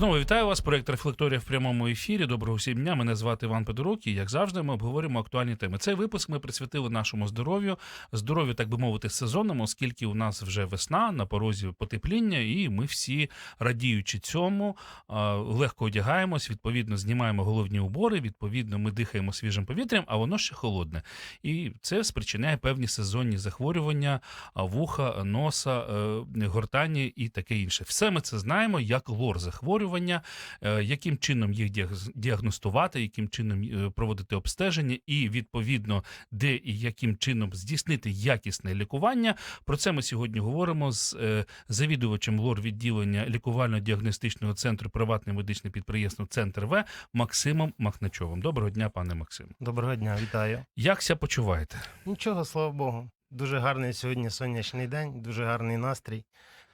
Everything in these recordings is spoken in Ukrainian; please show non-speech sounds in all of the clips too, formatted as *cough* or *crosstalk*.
Знову вітаю вас. Проект Рефлекторія в прямому ефірі. Доброго всім дня. Мене звати Іван Педорук. І як завжди, ми обговоримо актуальні теми. Цей випуск ми присвятили нашому здоров'ю, здоров'ю, так би мовити, сезонному, оскільки у нас вже весна на порозі потепління, і ми всі радіючи цьому, легко одягаємось. Відповідно, знімаємо головні убори. Відповідно, ми дихаємо свіжим повітрям, а воно ще холодне. І це спричиняє певні сезонні захворювання, вуха, носа, е, гортані і таке інше. Все ми це знаємо як лор захворювання, е, яким чином їх діаг- діагностувати, яким чином е, проводити обстеження, і відповідно, де і яким чином здійснити якісне лікування. Про це ми сьогодні говоримо з е, завідувачем лор відділення лікувально-діагностичного центру приватне медичне підприємство Центр В Максимом Махначовим. Доброго дня, пане Максим. Доброго дня, вітаю. Як ся почуваєте? Нічого, слава Богу. Дуже гарний сьогодні сонячний день, дуже гарний настрій.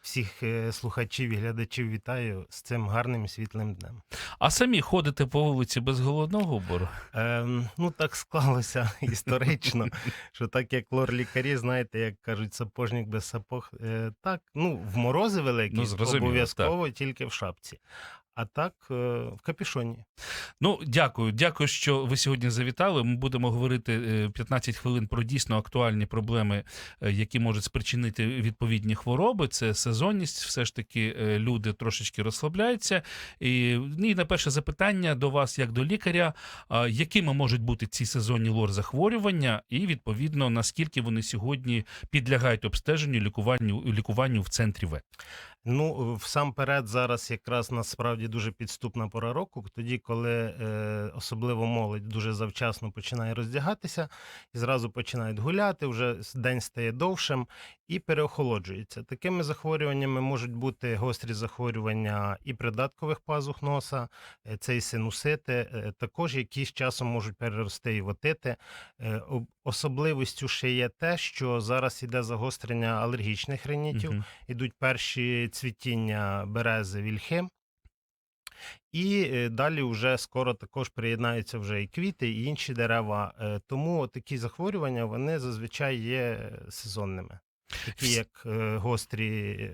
Всіх е, слухачів і глядачів вітаю з цим гарним світлим днем. А самі ходите по вулиці без головного убору? Е, ну так склалося *laughs* історично, що так як лор-лікарі, знаєте, як кажуть, сапожник без сапог. Е, так, ну в морози великі, Ну, обов'язково тільки в шапці. А так е, в капюшоні. Ну, дякую, дякую, що ви сьогодні завітали. Ми будемо говорити е, 15 хвилин про дійсно актуальні проблеми, е, які можуть спричинити відповідні хвороби. Це сезонність. Все ж таки, е, люди трошечки розслабляються. І, ну, і на перше запитання до вас, як до лікаря, якими можуть бути ці сезонні лор захворювання, і відповідно наскільки вони сьогодні підлягають обстеженню, лікуванню лікуванню в центрі В. Ну, всамперед, зараз якраз насправді дуже підступна пора року, тоді, коли е, особливо молодь дуже завчасно починає роздягатися і зразу починають гуляти, вже день стає довшим і переохолоджується. Такими захворюваннями можуть бути гострі захворювання і придаткових пазух носа, е, це і синусити, е, також які з часом можуть перерости і в отити. Об- особливістю ще є те, що зараз іде загострення алергічних ринітів Мгм. ідуть перші цвітіння берези вільхи. І е, далі вже скоро також приєднаються вже і квіти, і інші дерева. Е, Тому такі захворювання вони зазвичай є сезонними, такі як е, гострі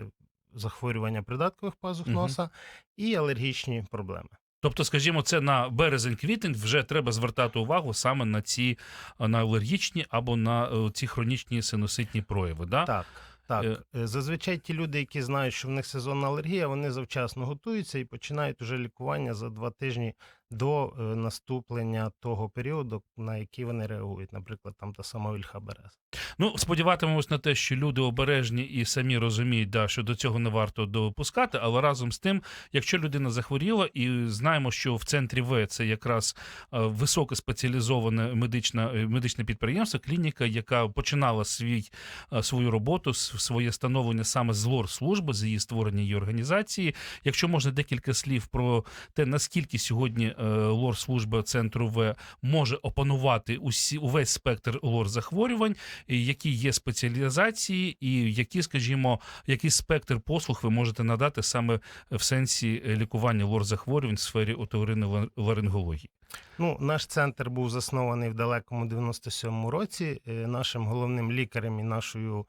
захворювання придаткових пазух носа і алергічні проблеми. Тобто, скажімо, це на березень-квітень вже треба звертати увагу саме на ці на алергічні або на ці хронічні синуситні прояви. Да? Так, так. Е. Е, Зазвичай ті люди, які знають, що в них сезонна алергія, вони завчасно готуються і починають уже лікування за два тижні до е, наступлення того періоду, на який вони реагують. Наприклад, там та сама вільха береза. Ну, сподіватимемось на те, що люди обережні і самі розуміють, да, що до цього не варто допускати, але разом з тим, якщо людина захворіла, і знаємо, що в центрі В це якраз е, високоспеціалізоване медичне, е, медичне підприємство, клініка, яка починала свій, е, свою роботу, своє становлення саме з лор служби, з її створення її організації. Якщо можна декілька слів про те, наскільки сьогодні лор служба центру В може опанувати усі увесь спектр лор захворювань, які є спеціалізації, і які, скажімо, який спектр послуг ви можете надати саме в сенсі е, лікування лор захворювань в сфері оторинної ларингології. Ну, наш центр був заснований в далекому 97-му році. Е, Нашим головним лікарем і нашою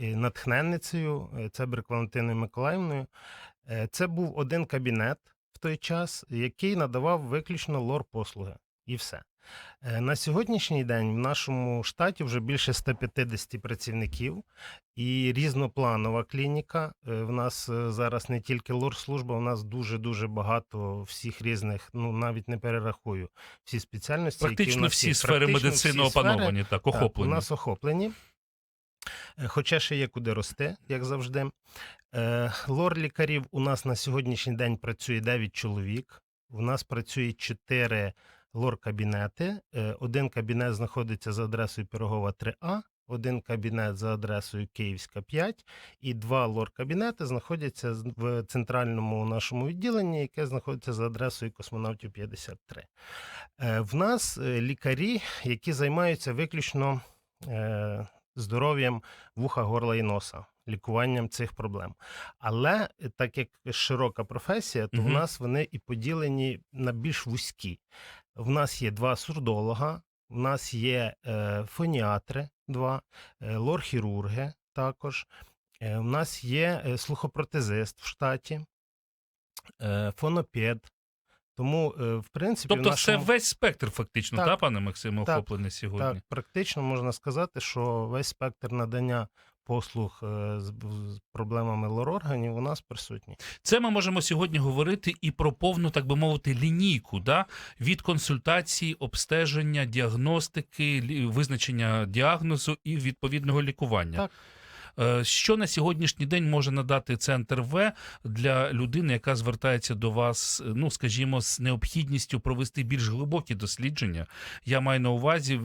е, натхненницею е, Цебрик Валентиною Миколаївною. Е, Це був один кабінет той час, який надавав виключно лор-послуги. І все. Е, На сьогоднішній день в нашому штаті вже більше 150 працівників і різнопланова клініка. Е, В нас е, зараз не тільки лор-служба, у нас дуже-дуже багато всіх різних, ну навіть не перерахую всі спеціальності. які в Практично нас всі сфери Практично медицини всі сфери, опановані, так, так, у нас охоплені. Е, Хоча ще є куди рости, як завжди. Е, Лор-лікарів у нас на сьогоднішній день працює 9 чоловік. У нас працює 4 лор-кабінети. Е, Один кабінет знаходиться за адресою Пирогова 3А, один кабінет за адресою Київська 5, і два лор-кабінети знаходяться в центральному нашому відділенні, яке знаходиться за адресою Космонавтів 53. Е, В нас лікарі, які займаються виключно здоров'ям вуха, горла і носа. лікуванням цих проблем. Але е, так як широка професія, то в нас вони і поділені на більш вузькі. В нас є два сурдолога, в нас є е, фоніатри, два, е, лор-хірурги також. Е, в нас є е, слухопротезист в штаті, е, фонопед. Тому, е, в принципі, в Тобто, нашому... це весь спектр, фактично, Так. та, пане Максиме, охоплений сьогодні. Так, практично можна сказати, що весь спектр надання послуг е, з, проблемами лор-органів у нас присутній. Це ми можемо сьогодні говорити і про повну, так би мовити, лінійку да? від консультації, обстеження, діагностики, визначення діагнозу і відповідного лікування. Так. Е, Що на сьогоднішній день може надати центр В для людини, яка звертається до вас, е, ну скажімо, з необхідністю провести більш глибокі дослідження? Я маю на увазі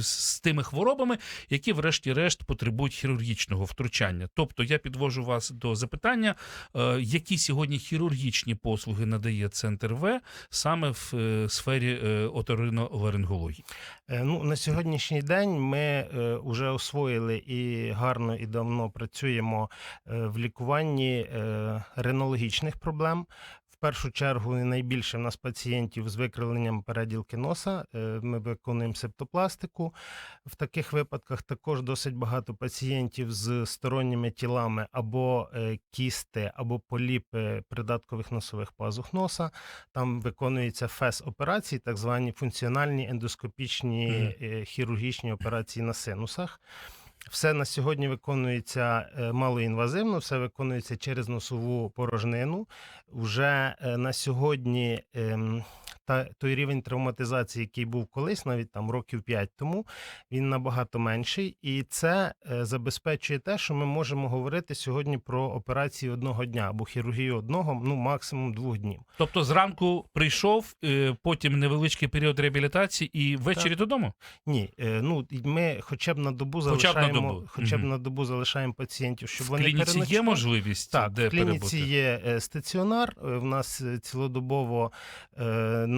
з тими хворобами, які, врешті-решт, потребують хірургічного втручання. Тобто, я підвожу вас до запитання, е, які сьогодні хірургічні послуги надає центр В саме в сфері оториноларингології? Ну, на сьогоднішній день ми вже освоїли і гарно і давно працюємо е, в лікуванні е, ренологічних проблем. В першу чергу найбільше в нас пацієнтів з викривленням переділки носа. Е, Ми виконуємо септопластику. В таких випадках також досить багато пацієнтів з сторонніми тілами або кісти, або поліпи придаткових носових пазух носа. Там виконуються ФЕС-операції, так звані функціональні ендоскопічні хірургічні операції на синусах. Все на сьогодні виконується е, малоінвазивно, все виконується через носову порожнину. Уже е, на сьогодні ем, та, той рівень травматизації, який був колись, навіть там років 5 тому, він набагато менший. І це е, забезпечує те, що ми можемо говорити сьогодні про операції одного дня або хірургію одного, ну максимум двох днів. Тобто зранку прийшов, е, потім невеличкий період реабілітації і ввечері додому? Ні, е, ну ми хоча б на добу Хоча б на залишаємо, добу. хоча б Мгм. на добу залишаємо пацієнтів, щоб в вони клініці є можливість Так, де в клініці перебути? є стаціонар. В нас цілодобово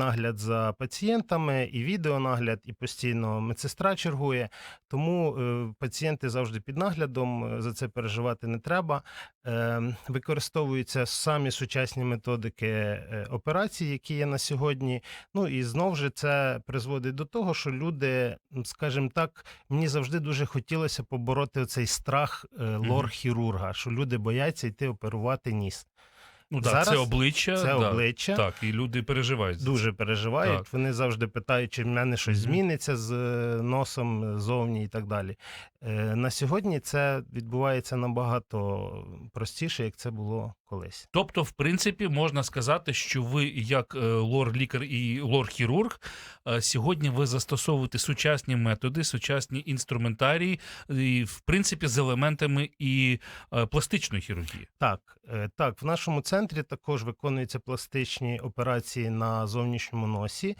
нагляд за пацієнтами, і відеонагляд, і постійно медсестра чергує. Тому е, пацієнти завжди під наглядом. е, За це переживати не треба. Е, Використовуються самі сучасні методики операцій, які є на сьогодні. Ну і знову ж це призводить до того, що люди, скажімо так, мені завжди дуже хотілося побороти цей страх лор-хірурга, що люди бояться йти оперувати ніс. Ну так, Зараз це обличчя. Це да. обличчя. Так, і люди переживають. Дуже переживають. Так. Вони завжди питають, чи в мене щось зміниться з е, носом е, зовні і так далі. Е, На сьогодні це відбувається набагато простіше, як це було колись. Тобто, в принципі, можна сказати, що ви, як е, лор-лікар і лор-хірург, е, сьогодні ви застосовуєте сучасні методи, сучасні інструментарії, і, в принципі, з елементами і пластичної хірургії. Так, так, в нашому центрі також виконуються пластичні операції на зовнішньому носі.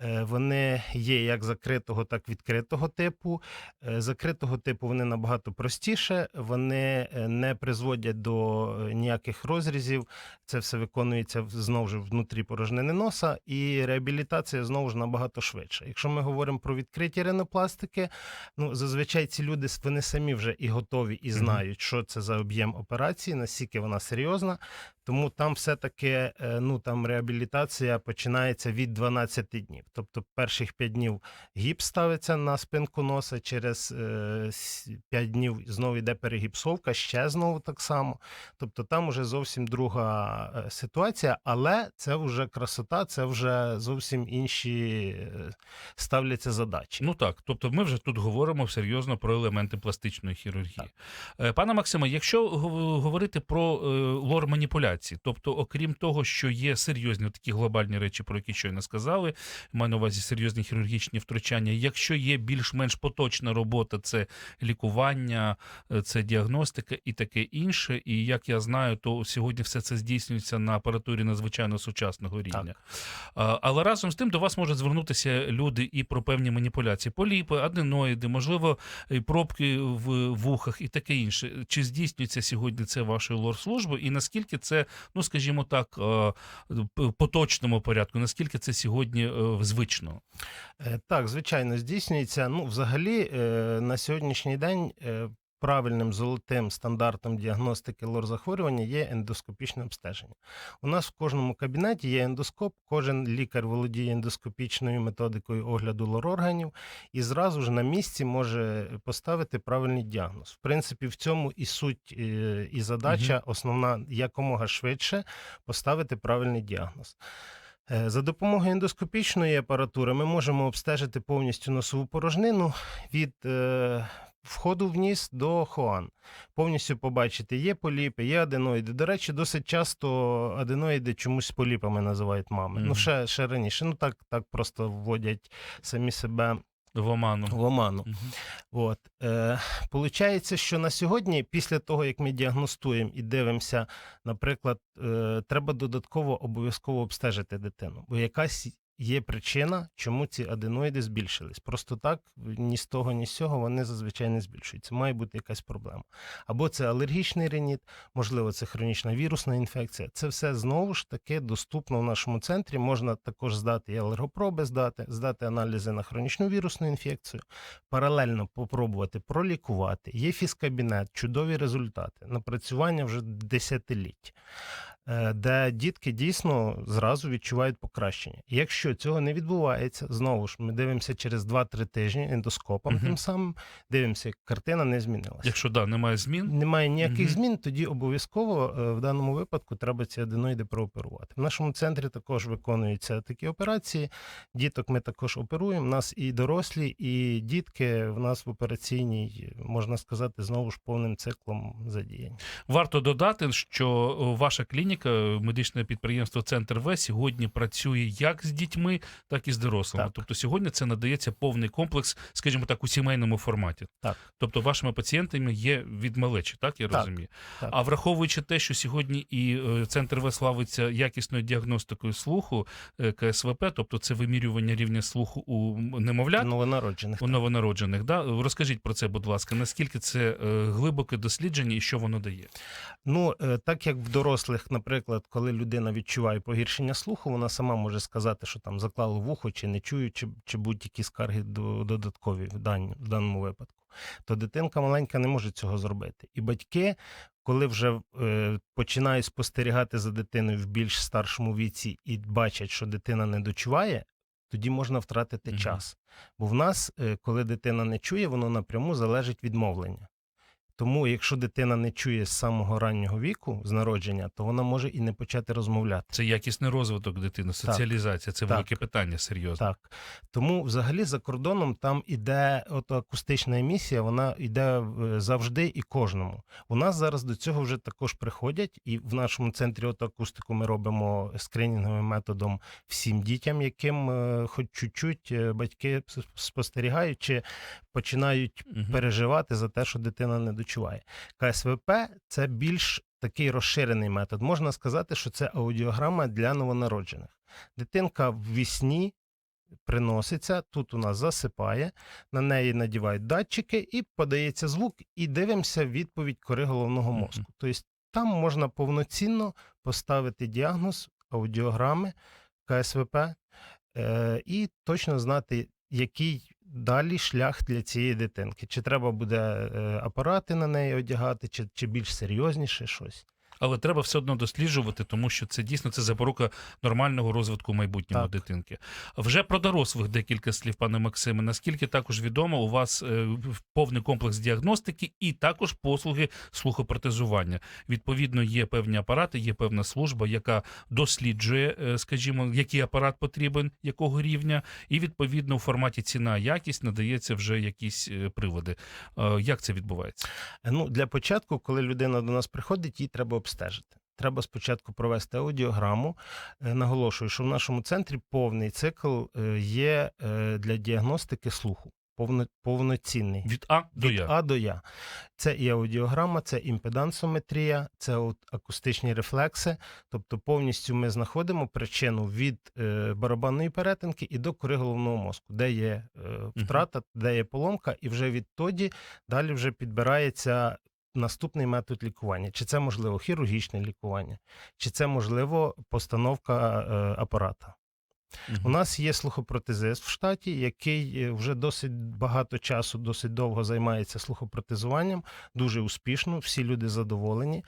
Е, Вони є як закритого, так і відкритого типу. Е, Закритого типу вони набагато простіше, вони е, не призводять до ніяких розрізів. Це все виконується знову ж внутрі порожнини носа, і реабілітація знову ж набагато швидше. Якщо ми говоримо про відкриті ринопластики, ну зазвичай ці люди вони самі вже і готові, і знають, що це за об'єм операції, наскільки вона серйозна. Тому там все-таки е, ну там реабілітація починається від 12 днів. Тобто перших 5 днів гіпс ставиться на спинку носа, через 5 днів знову йде перегіпсовка, ще знову так само. Тобто там вже зовсім друга е, ситуація, але це вже красота, це вже зовсім інші е, ставляться задачі. Ну так, тобто ми вже тут говоримо серйозно про елементи пластичної хірургії. Е, Пане Максиме, якщо говорити про е, лор маніпуляції, тобто, окрім того, що є серйозні такі глобальні речі, про які щойно сказали, маю на увазі серйозні хірургічні втручання. Якщо є більш-менш поточна робота, це лікування, це діагностика і таке інше. І як я знаю, то сьогодні все це здійснюється на апаратурі надзвичайно сучасного рівня. А, Але разом з тим до вас можуть звернутися люди і про певні маніпуляції, поліпи, аденоїди, можливо, і пробки в вухах і таке інше. Чи здійснюється сьогодні це вашою лор-службою? І наскільки це, ну скажімо так, е, поточному порядку, наскільки це сьогодні е, звично? Е, Так, звичайно, здійснюється. Ну, взагалі, на сьогоднішній день правильним золотим стандартом діагностики лор-захворювання є ендоскопічне обстеження. У нас в кожному кабінеті є ендоскоп, кожен лікар володіє ендоскопічною методикою огляду лор-органів і зразу ж на місці може поставити правильний діагноз. В принципі, в цьому і суть е, і задача основна якомога швидше поставити правильний діагноз. Е, За допомогою ендоскопічної апаратури ми можемо обстежити повністю носову порожнину від е, входу в ніс до хоан. Повністю побачити, є поліпи, є аденоїди. До речі, досить часто аденоїди чомусь поліпами називають мами. Мгм. Ну, ще, ще раніше. Ну так, так просто вводять самі себе В оману. в оману. Мгм. От. Е, получається, що на сьогодні, після того, як ми діагностуємо і дивимося, наприклад, е, треба додатково обов'язково обстежити дитину, бо якась є причина, чому ці аденоїди збільшились. Просто так, ні з того, ні з цього вони зазвичай не збільшуються. Має бути якась проблема. Або це алергічний реніт, можливо, це хронічна вірусна інфекція. Це все знову ж таки доступно в нашому центрі. Можна також здати і алергопроби, здати, здати аналізи на хронічну вірусну інфекцію, паралельно попробувати пролікувати. Є фізкабінет, чудові результати, напрацювання вже десятиліть. Е, Де дітки дійсно зразу відчувають покращення. Якщо цього не відбувається, знову ж ми дивимося через 2-3 тижні ендоскопом, Мгм. тим самим дивимося, картина не змінилася. Якщо да, немає змін, Немає ніяких Мгм. змін, тоді обов'язково е, в даному випадку треба ці аденоїди прооперувати. В нашому центрі також виконуються такі операції. Діток ми також оперуємо. У нас і дорослі, і дітки в нас в операційній, можна сказати, знову ж повним циклом задіяні. варто додати, що ваша клініка, медичне підприємство Центр В сьогодні працює як з дітьми, так і з дорослими. Так. Тобто сьогодні це надається повний комплекс, скажімо так, у сімейному форматі. Так. Тобто вашими пацієнтами є від малечі, так я Так, розумію. так. А враховуючи те, що сьогодні і е, центр В славиться якісною діагностикою слуху е, КСВП, тобто це вимірювання рівня слуху у немовлят. Новонароджених. У новонароджених, да розкажіть про це, будь ласка, наскільки це е, глибоке дослідження і що воно дає? Ну, е, так як в дорослих, наприклад, коли людина відчуває погіршення слуху, вона сама може сказати, що там заклало вухо, чи не чую, чи, чи будь-які скарги до- додаткові в, дан, в даному випадку. То дитинка маленька не може цього зробити. І батьки, коли вже е, починають спостерігати за дитиною в більш старшому віці і бачать, що дитина не дочуває, тоді можна втратити Мгм. час. Бо в нас, е, коли дитина не чує, воно напряму залежить від мовлення. Тому, якщо дитина не чує з самого раннього віку, з народження, то вона може і не почати розмовляти. Це якісний розвиток дитини, соціалізація. Це Так. велике питання, серйозно. Так. Тому взагалі за кордоном там іде от акустична емісія, вона йде е, завжди і кожному. У нас зараз до цього вже також приходять, і в нашому центрі от акустику ми робимо скринінговим методом всім дітям, яким е, хоч чуть-чуть е, батьки спостерігають чи починають Мгм. переживати за те, що дитина не дочуває. КСВП це більш такий розширений метод. Можна сказати, що це аудіограма для новонароджених. Дитинка в вісні приноситься, тут у нас засипає, на неї надівають датчики і подається звук, і дивимося відповідь кори головного мозку. Тобто там можна повноцінно поставити діагноз аудіограми КСВП е, і точно знати, який далі шлях для цієї дитинки. Чи треба буде е, апарати на неї одягати, чи, чи більш серйозніше щось. Але треба все одно досліджувати, тому що це дійсно це запорука нормального розвитку майбутнього Так. дитинки. Вже про дорослих декілька слів, пане Максиме. Наскільки також відомо, у вас е, повний комплекс діагностики і також послуги слухопротезування. Відповідно, є певні апарати, є певна служба, яка досліджує, е, скажімо, який апарат потрібен, якого рівня, і відповідно у форматі ціна якість надається вже якісь е, приводи. Як це відбувається? Ну, для початку, коли людина до нас приходить, їй треба обстежити. Треба спочатку провести аудіограму. Е, Наголошую, що в нашому центрі повний цикл е, є е, для діагностики слуху. Повно, повноцінний. Від А до Від Я. А до Я. Це і аудіограма, це імпедансометрія, це от акустичні рефлекси. Тобто повністю ми знаходимо причину від барабанної перетинки і до кори головного мозку, де є втрата, де є поломка, і вже відтоді далі вже підбирається наступний метод лікування. Чи це можливо хірургічне лікування, чи це можливо постановка е, апарата. Мгм. У нас є слухопротезист в штаті, який е, вже досить багато часу, досить довго займається слухопротезуванням, дуже успішно, всі люди задоволені.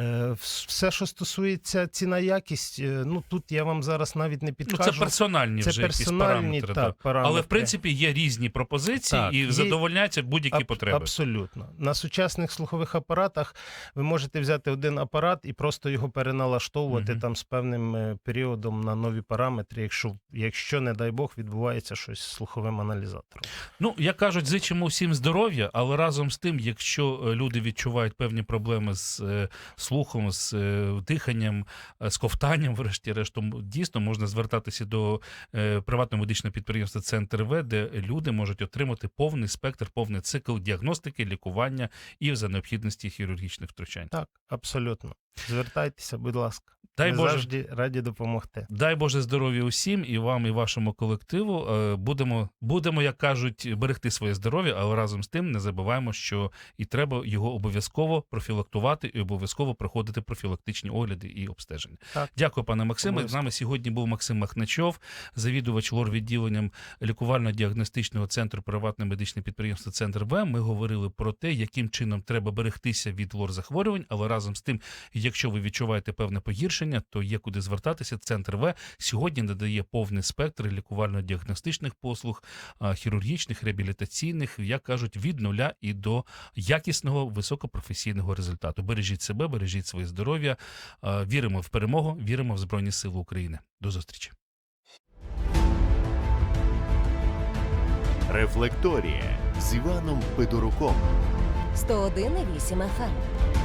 Е, Все, що стосується ціна якість, е, ну тут я вам зараз навіть не Ну, це персональні Це вже якісь персональні параметри. так, так. параметри. Але в принципі є різні пропозиції Так, і є- задовольняються будь-які Аб- потреби. Абсолютно. На сучасних слухових апаратах ви можете взяти один апарат і просто його переналаштовувати Мгм. там з певним періодом на нові параметри, якщо, якщо, не дай Бог, відбувається щось з слуховим аналізатором. Ну, як кажуть, зичимо всім здоров'я, але разом з тим, якщо е, люди відчувають певні проблеми з е, слухом, з е, диханням, е, з ковтанням, *laughs* врешті-решт, то дійсно можна звертатися до е, приватного медичного підприємства Центр В, де люди можуть отримати повний спектр, повний цикл діагностики, лікування і за необхідності хірургічних втручань. Так, абсолютно. Звертайтеся, будь ласка. Дай Ми Боже. завжди раді допомогти. Дай Боже здоров'я усім і вам, і вашому колективу. Е, Будемо, будемо, як кажуть, берегти своє здоров'я, але разом з тим не забуваємо, що і треба його обов'язково профілактувати і обов'язково проходити профілактичні огляди і обстеження. Так. Дякую, пане Максиме. З нами сьогодні був Максим Махначов, завідувач лор відділенням лікувально-діагностичного центру приватне медичне підприємство Центр В. Ми говорили про те, яким чином треба берегтися від лор захворювань, але разом з тим, якщо ви відчуваєте певне погіршення, то є куди звертатися. Центр В сьогодні надає повний спектр лікувально-діагностичних послуг, хірургічних, реабілітаційних, як кажуть, від нуля і до якісного високопрофесійного результату. Бережіть себе, бережіть своє здоров'я. Віримо в перемогу, віримо в Збройні Сили України. До зустрічі. Рефлекторія з Іваном Федоруком. 101,8 FM.